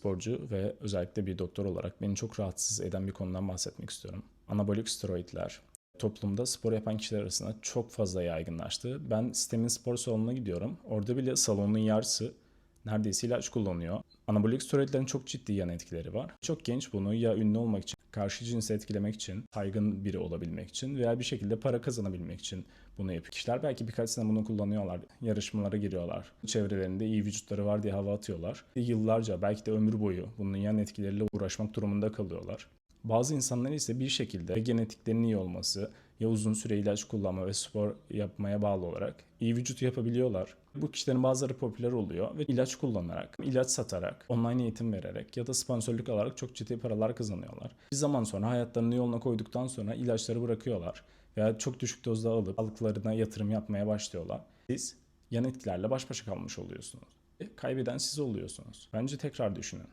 sporcu ve özellikle bir doktor olarak beni çok rahatsız eden bir konudan bahsetmek istiyorum. Anabolik steroidler toplumda spor yapan kişiler arasında çok fazla yaygınlaştı. Ben sistemin spor salonuna gidiyorum. Orada bile salonun yarısı neredeyse ilaç kullanıyor. Anabolik steroidlerin çok ciddi yan etkileri var. Çok genç bunu ya ünlü olmak için, karşı cinsi etkilemek için, saygın biri olabilmek için veya bir şekilde para kazanabilmek için bunu yapıyor. Kişiler belki birkaç sene bunu kullanıyorlar, yarışmalara giriyorlar. Çevrelerinde iyi vücutları var diye hava atıyorlar. Yıllarca belki de ömür boyu bunun yan etkileriyle uğraşmak durumunda kalıyorlar. Bazı insanlar ise bir şekilde genetiklerinin iyi olması ya uzun süre ilaç kullanma ve spor yapmaya bağlı olarak iyi vücut yapabiliyorlar. Bu kişilerin bazıları popüler oluyor ve ilaç kullanarak, ilaç satarak, online eğitim vererek ya da sponsorluk alarak çok ciddi paralar kazanıyorlar. Bir zaman sonra hayatlarını yoluna koyduktan sonra ilaçları bırakıyorlar veya çok düşük dozda alıp sağlıklarına yatırım yapmaya başlıyorlar. Siz yan etkilerle baş başa kalmış oluyorsunuz. E, Kaybeden siz oluyorsunuz. Bence tekrar düşünün.